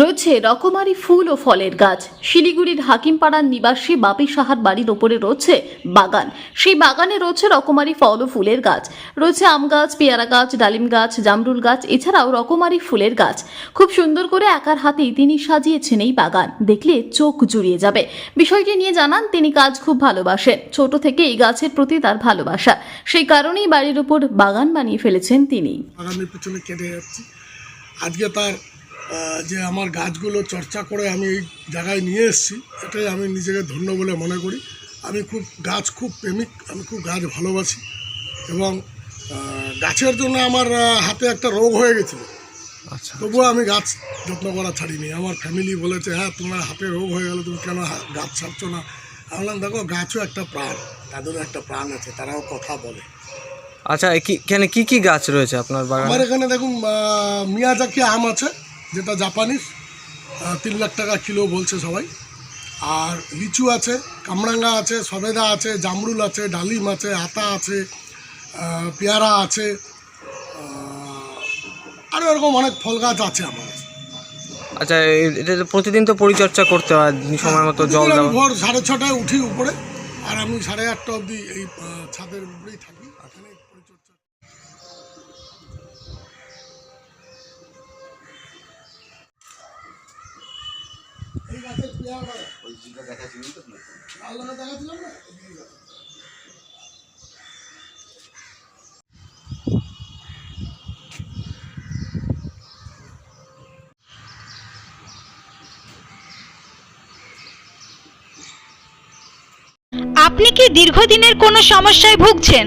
রয়েছে রকমারি ফুল ও ফলের গাছ। শিলিগুড়ির হাকিমপাড়ার নিবাসী বাপি সাহার বাড়ির ওপরে রয়েছে বাগান। সেই বাগানে রয়েছে রকমারি ফল ও ফুলের গাছ। রয়েছে আম গাছ, পেয়ারা গাছ, ডালিম গাছ, জামরুল গাছ, এছাড়াও রকমারি ফুলের গাছ। খুব সুন্দর করে একার হাতেই তিনি সাজিয়েছেন এই বাগান। দেখলে চোখ জুড়িয়ে যাবে। বিষয়টি নিয়ে জানান, তিনি কাজ খুব ভালোবাসেন। ছোট থেকে এই গাছের প্রতি তার ভালোবাসা। সেই কারণেই বাড়ির ওপর বাগান বানিয়ে ফেলেছেন তিনি। আজকে তার যে আমার গাছগুলো চর্চা করে আমি এই জায়গায় নিয়ে এসেছি এটাই আমি নিজেকে ধন্য বলে মনে করি। আমি খুব গাছ খুব প্রেমিক আমি খুব গাছ ভালোবাসি এবং গাছের জন্য আমার হাতে একটা রোগ হয়ে গেছিল। আচ্ছা তবুও আমি গাছ যত্ন করা ছাড়িনি। আমার ফ্যামিলি বলেছে হ্যাঁ তোমার হাতে রোগ হয়ে গেলো তুমি কেন গাছ ছাড়ছো না? আমি বললাম দেখো গাছও একটা প্রাণ তাদেরও একটা প্রাণ আছে তারাও কথা বলে। আচ্ছা কি এখানে কি কি গাছ রয়েছে আপনার আমার এখানে দেখুন মিয়াজাকি আম আছে যেটা জাপানিজ তিন লাখ টাকা কিলো বলছে সবাই। আর লিচু আছে কামরাঙ্গা আছে সবেদা আছে জামরুল আছে ডালিম আছে আতা আছে পেয়ারা আছে আরও এরকম অনেক ফল গাছ আছে আমার আচ্ছা এটা তো প্রতিদিন তো পরিচর্যা করতে হয় সময় মতো জল ভোর সাড়ে ছটায় উঠি উপরে আর আমি সাড়ে আটটা অবধি এই ছাদের উপরেই থাকি গাছের পেয়ারা লাল রঙের দেখাচ্ছিলাম না? আপনি কি দীর্ঘদিনের কোনো সমস্যায় ভুগছেন?